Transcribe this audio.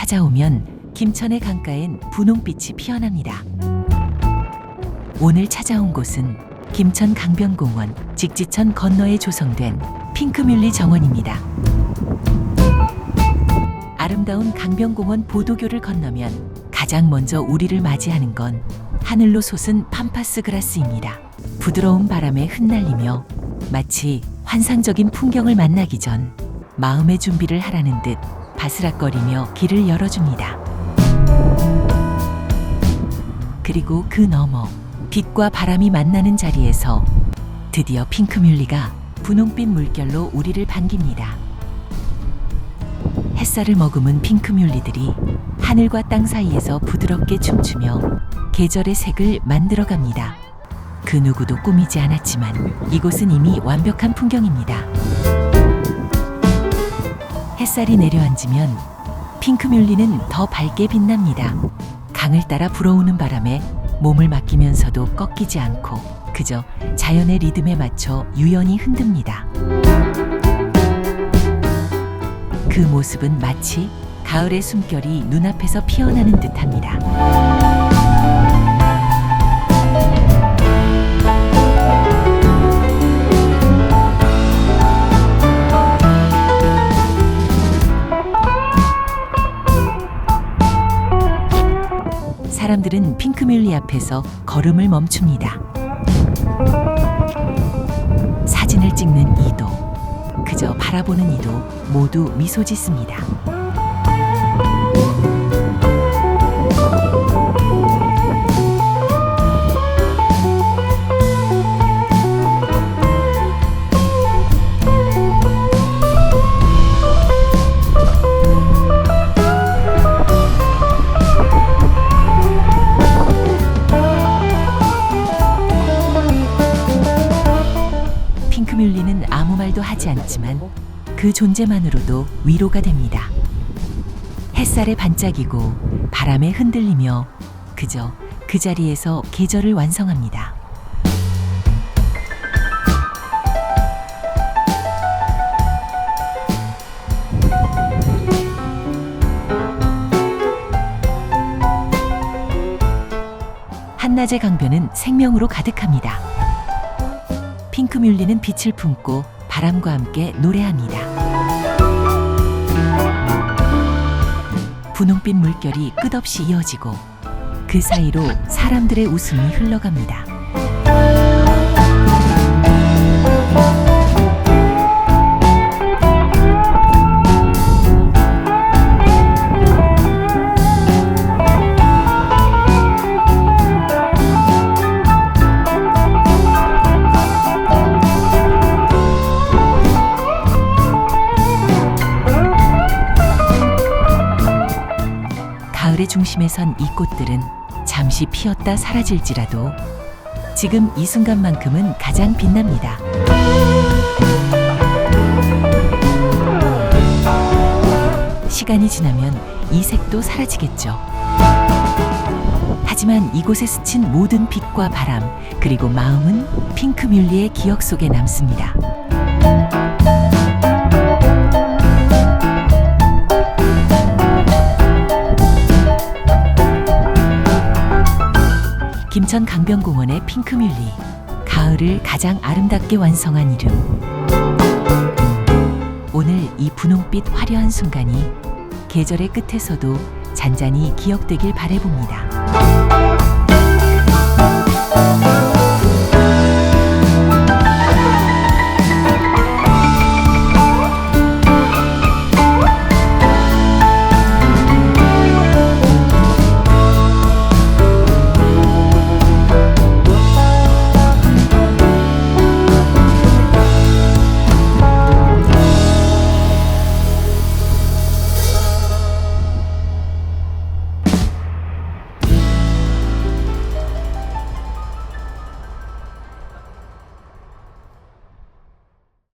찾아오면 김천의 강가엔 분홍빛이 피어납니다. 오늘 찾아온 곳은 김천 강변공원 직지천 건너에 조성된 핑크뮬리 정원입니다. 아름다운 강변공원 보도교를 건너면 가장 먼저 우리를 맞이하는 건 하늘로 솟은 팜파스 그라스입니다. 부드러운 바람에 흩날리며 마치 환상적인 풍경을 만나기 전 마음의 준비를 하라는 듯 바스락거리며 길을 열어줍니다. 그리고 그 너머 빛과 바람이 만나는 자리에서 드디어 핑크뮬리가 분홍빛 물결로 우리를 반깁니다. 햇살을 머금은 핑크뮬리들이 하늘과 땅 사이에서 부드럽게 춤추며 계절의 색을 만들어갑니다. 그 누구도 꾸미지 않았지만 이곳은 이미 완벽한 풍경입니다. 햇살이 내려앉으면 핑크뮬리는 더 밝게 빛납니다. 강을 따라 불어오는 바람에 몸을 맡기면서도 꺾이지 않고 그저 자연의 리듬에 맞춰 유연히 흔듭니다. 그 모습은 마치 가을의 숨결이 눈앞에서 피어나는 듯합니다. 사람들은 핑크뮬리 앞에서 걸음을 멈춥니다. 사진을 찍는 이도, 그저 바라보는 이도 모두 미소 짓습니다. 하지 않지만 그 존재만으로도 위로가 됩니다. 햇살에 반짝이고 바람에 흔들리며 그저 그 자리에서 계절을 완성합니다. 한낮의 강변은 생명으로 가득합니다. 핑크뮬리는 빛을 품고 바람과 함께 노래합니다. 분홍빛 물결이 끝없이 이어지고 그 사이로 사람들의 웃음이 흘러갑니다. 가을의 중심에 선 이 꽃들은 잠시 피었다 사라질지라도 지금 이 순간만큼은 가장 빛납니다. 시간이 지나면 이 색도 사라지겠죠. 하지만 이곳에 스친 모든 빛과 바람, 그리고 마음은 핑크뮬리의 기억 속에 남습니다. 김천 강변공원의 핑크뮬리 가을을 가장 아름답게 완성한 이름 오늘 이 분홍빛 화려한 순간이 계절의 끝에서도 잔잔히 기억되길 바래봅니다.